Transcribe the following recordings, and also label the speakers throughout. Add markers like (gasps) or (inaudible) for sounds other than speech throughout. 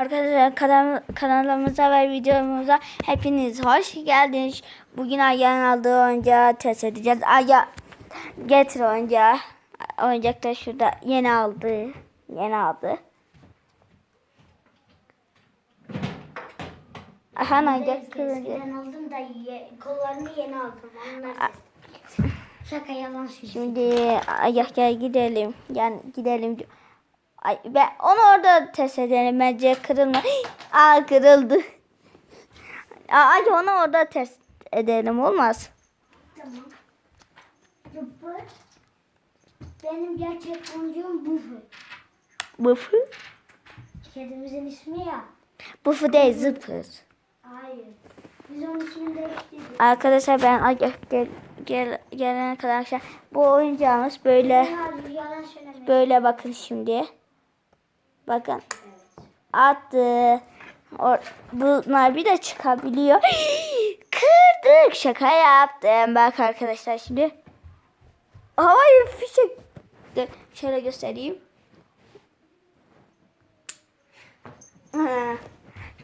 Speaker 1: Arkadaşlar kanal, kanalımıza ve videomuza hepiniz hoş geldiniz. Bugün Aya'nın aldığı oyuncağı test edeceğiz. Aya getir oyuncağı. Oyuncak da şurada yeni aldı. Yeni aldı. Aha oyuncak kırıldı.
Speaker 2: Aldım da ye, kollarını yeni aldım. Onlar Şaka yalan söylüyor.
Speaker 1: Şimdi Aya gel gidelim. Yani gidelim. Ay, ben onu orada test edelim. Bence kırılma. Aa kırıldı. Hadi onu orada test edelim olmaz.
Speaker 2: Tamam. Zıpır. Benim gerçek boncuğum Bufu.
Speaker 1: Bufu?
Speaker 2: Kedimizin ismi ya.
Speaker 1: Bufu değil zıpır.
Speaker 2: Hayır. Biz onun ismini değiştirdik.
Speaker 1: Arkadaşlar ben Aya gel, gel, gelene kadar arkadaşlar bu oyuncağımız böyle böyle bakın şimdi. Bakın. Attı. O, bunlar bir de çıkabiliyor. (gasps) Kırdık. Şaka yaptım. Bak arkadaşlar şimdi. Havai fişek. Şöyle göstereyim.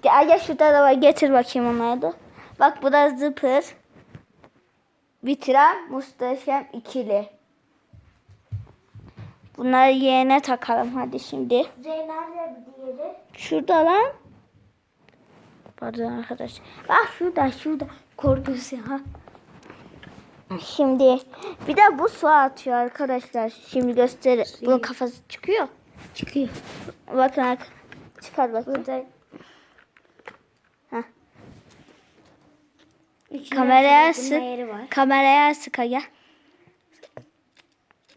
Speaker 1: Gel gel şurada da var. Getir bakayım onları da. Bak bu da zıpır. Bitiren muhteşem ikili. Bunları yeğene takalım hadi şimdi.
Speaker 2: Kuzey nerede bir diğeri?
Speaker 1: Şurada lan. Pardon arkadaş. Bak şurada şurada. Korkusu ha. Şimdi bir de bu su atıyor arkadaşlar. Şimdi göster. Bunun kafası çıkıyor.
Speaker 2: Çıkıyor.
Speaker 1: Bakın ark- Çıkar. Heh. Kameraya sık. Kameraya sık ya.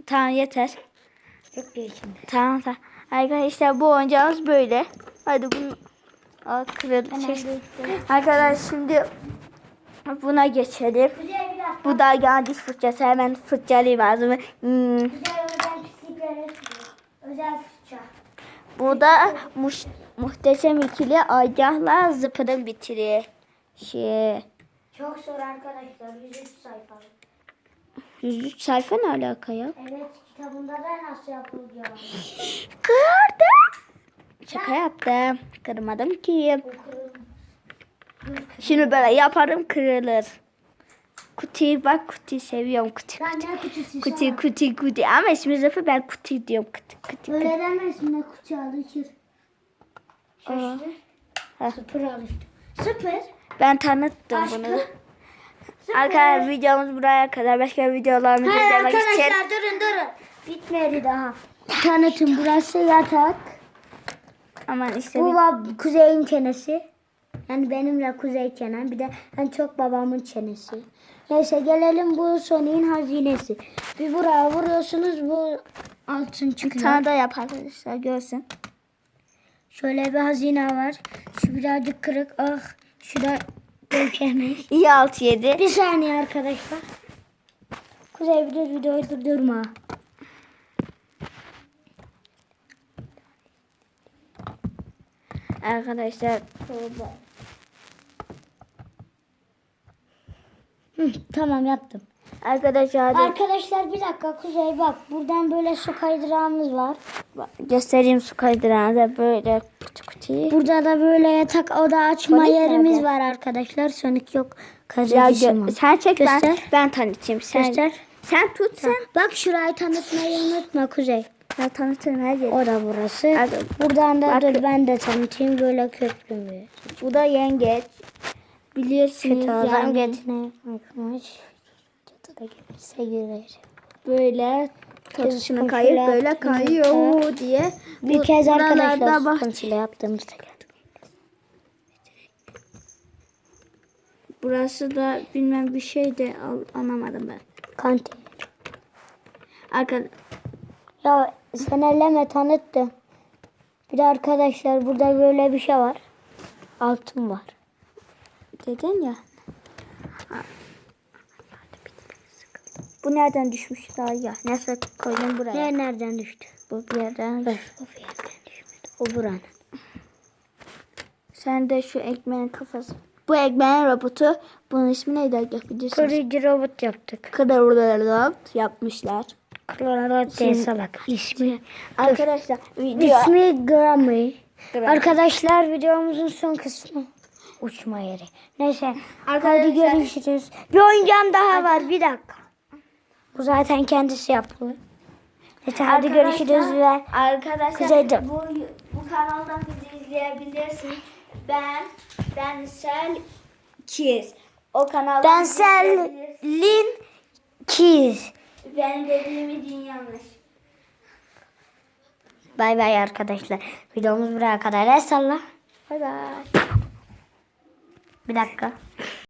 Speaker 1: Tamam yeter.
Speaker 2: Diyor içinde.
Speaker 1: Tamam tamam. Arkadaşlar bu oyuncağımız böyle. Hadi bunu Şey.
Speaker 2: değiştirelim.
Speaker 1: Arkadaşlar şimdi buna geçelim. Bu da yani diş fırçası. Hemen fırçalayayım ağzımı. Hmm. Bu da muş, muhteşem ikili Agah'la zıpırın bitiri. Şey,
Speaker 2: Çok zor arkadaşlar. 103 sayfalık.
Speaker 1: 103 sayfa ne alaka ya?
Speaker 2: Evet kitabında da nasıl yapılıyor.
Speaker 1: Kırdım. Şaka yaptım. Kırmadım ki. Şimdi böyle yaparım kırılır. Kutuyu bak kutuyu seviyorum kutu.
Speaker 2: Ben ne kutusu
Speaker 1: Kutu kutu kutu ama ismi zıpır ben kutu diyorum kutu kutu. kutu.
Speaker 2: Öyle demezsin ne kutu alışır.
Speaker 1: Heh.
Speaker 2: Sıfır alıştı. Sıfır.
Speaker 1: Ben tanıttım
Speaker 2: Aşkı.
Speaker 1: bunu. Arkadaşlar videomuz buraya kadar. Başka videolarımızı
Speaker 2: Hayır
Speaker 1: izlemek için.
Speaker 2: arkadaşlar durun durun. Bitmedi daha. Tanıtım burası yatak.
Speaker 1: Aman işte
Speaker 2: Bu
Speaker 1: bir-
Speaker 2: kuzeyin çenesi. Yani benimle kuzey çenem. Bir de en çok babamın çenesi. Neyse gelelim bu Sony'in hazinesi. Bir buraya vuruyorsunuz bu altın
Speaker 1: bir
Speaker 2: çıkıyor.
Speaker 1: tane daha yap arkadaşlar görsün.
Speaker 2: Şöyle bir hazine var. Şu birazcık kırık. Ah şu da dökemez.
Speaker 1: İyi 6 7.
Speaker 2: Bir saniye arkadaşlar. Kuzey bir dur videoyu durdurma.
Speaker 1: Arkadaşlar
Speaker 2: Hı, tamam yaptım.
Speaker 1: Arkadaşlar
Speaker 2: Arkadaşlar bir dakika Kuzey bak buradan böyle su kaydırağımız var.
Speaker 1: bak, göstereyim su kaydırağını da böyle kutu kutuyu.
Speaker 2: Burada da böyle yatak oda açma
Speaker 1: Sonic
Speaker 2: yerimiz
Speaker 1: nerede?
Speaker 2: var arkadaşlar. Sonic yok. Var.
Speaker 1: sen çek ben,
Speaker 2: Göster.
Speaker 1: ben tanıtayım. Sen,
Speaker 2: Göster.
Speaker 1: Sen tut sen.
Speaker 2: Bak şurayı tanıtmayı unutma Kuzey.
Speaker 1: Ben tanıtırım her yeri.
Speaker 2: O da burası.
Speaker 1: Hadi.
Speaker 2: Buradan da
Speaker 1: Bak.
Speaker 2: dur ben de tanıtayım böyle köprü.
Speaker 1: Bu da yengeç. Biliyorsunuz
Speaker 2: Kötü adam
Speaker 1: yani
Speaker 2: Çatıda gelirse girer.
Speaker 1: böyle
Speaker 2: Kız
Speaker 1: kayıp böyle kayıyor diye.
Speaker 2: Bir kez arkadaşlar sıkıntıyla yaptığımızda geldik.
Speaker 1: Burası da bilmem bir şey de anlamadım ben.
Speaker 2: Kantin.
Speaker 1: Arka,
Speaker 2: Ya sen elleme tanıttı. Bir de arkadaşlar burada böyle bir şey var. Altın var.
Speaker 1: dedin ya. Bu nereden düşmüş daha ya? Neyse koydum buraya.
Speaker 2: Ne nereden düştü?
Speaker 1: Bu bir yerden.
Speaker 2: Dur. O bir yerden düşmedi. O buranın.
Speaker 1: Sen de şu ekmeğin kafası. Bu ekmeğin robotu. Bunun ismi neydi? Agah biliyorsunuz.
Speaker 2: Kırıcı robot yaptık.
Speaker 1: Kıdırırırır yapmışlar.
Speaker 2: Kırıcı
Speaker 1: Şimdi-
Speaker 2: salak. İsmi.
Speaker 1: Arkadaşlar video
Speaker 2: İsmi Grammy. Arkadaşlar videomuzun son kısmı uçma yeri. Neyse hadi
Speaker 1: Arkadaşlar-
Speaker 2: görüşürüz. Bir oyuncağım daha var bir dakika. Bu zaten kendisi yapılı. Neyse hadi
Speaker 1: Arkadaşlar-
Speaker 2: görüşürüz ve
Speaker 1: Arkadaşlar
Speaker 2: Kuzey'de-
Speaker 1: bu, bu kanaldan bizi izleyebilirsiniz. Ben ben Sel Kiz. O kanaldan
Speaker 2: ben. Selin Kiz.
Speaker 1: Benim dediğimi din yanlış.
Speaker 2: Bay bay arkadaşlar. Videomuz buraya kadar. El salla.
Speaker 1: Bay bay.
Speaker 2: Bir dakika.